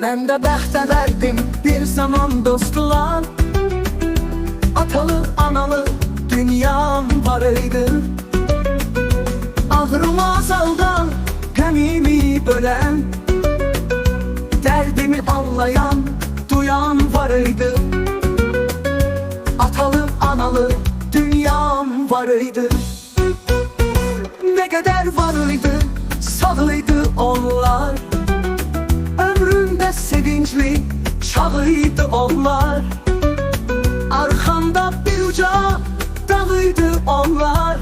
Hem de behte verdim bir zaman dostlar Atalı analı dünyam varıydı. Ağrıma azaldan gemimi bölen Derdimi anlayan, duyan varıydı. Atalı analı dünyam varıydı. Ne kadar varıydı, sevinçli çağıydı onlar. Arkamda bir uca dağıydı onlar.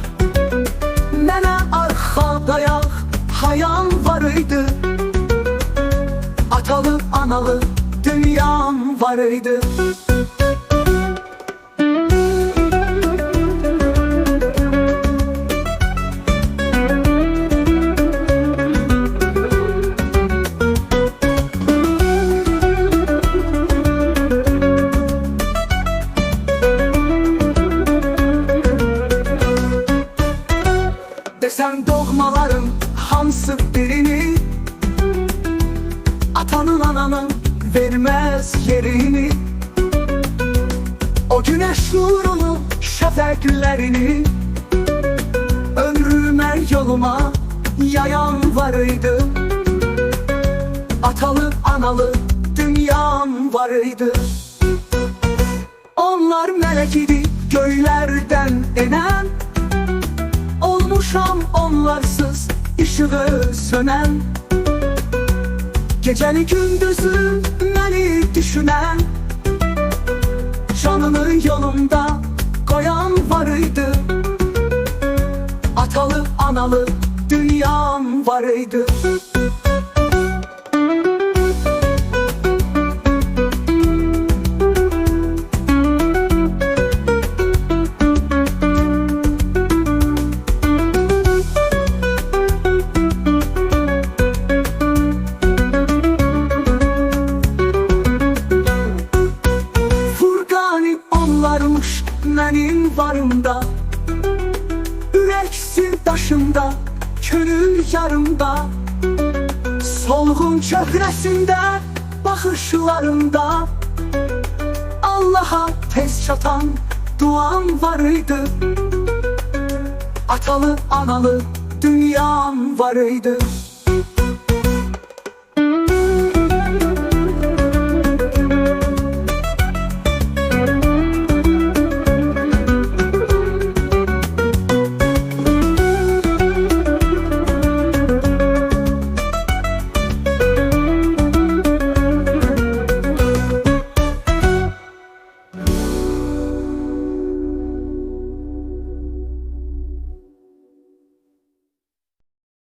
Mənə arxa dayaq hayal varıydı. Atalı analı dünyam varıydı Desem doğmaların hansı birini Atanın ananın vermez yerini. O güneş nurunu şefeklerini Ömrüme yoluma yayan varıydı. Atalı analı dünyam varıydı. Onlar melek idi göylerden inen Olmuşam onlarsız ışığı sönen. Geceni gündüzü beni düşünen. Canını yolumda koyan varıydı. Atalı analı mənim varımda Ürəksin daşımda, könül yarımda Solğun çöhrəsində, baxışlarımda Allaha tez çatan duam varıydı. Atalı analı dünyam varıydı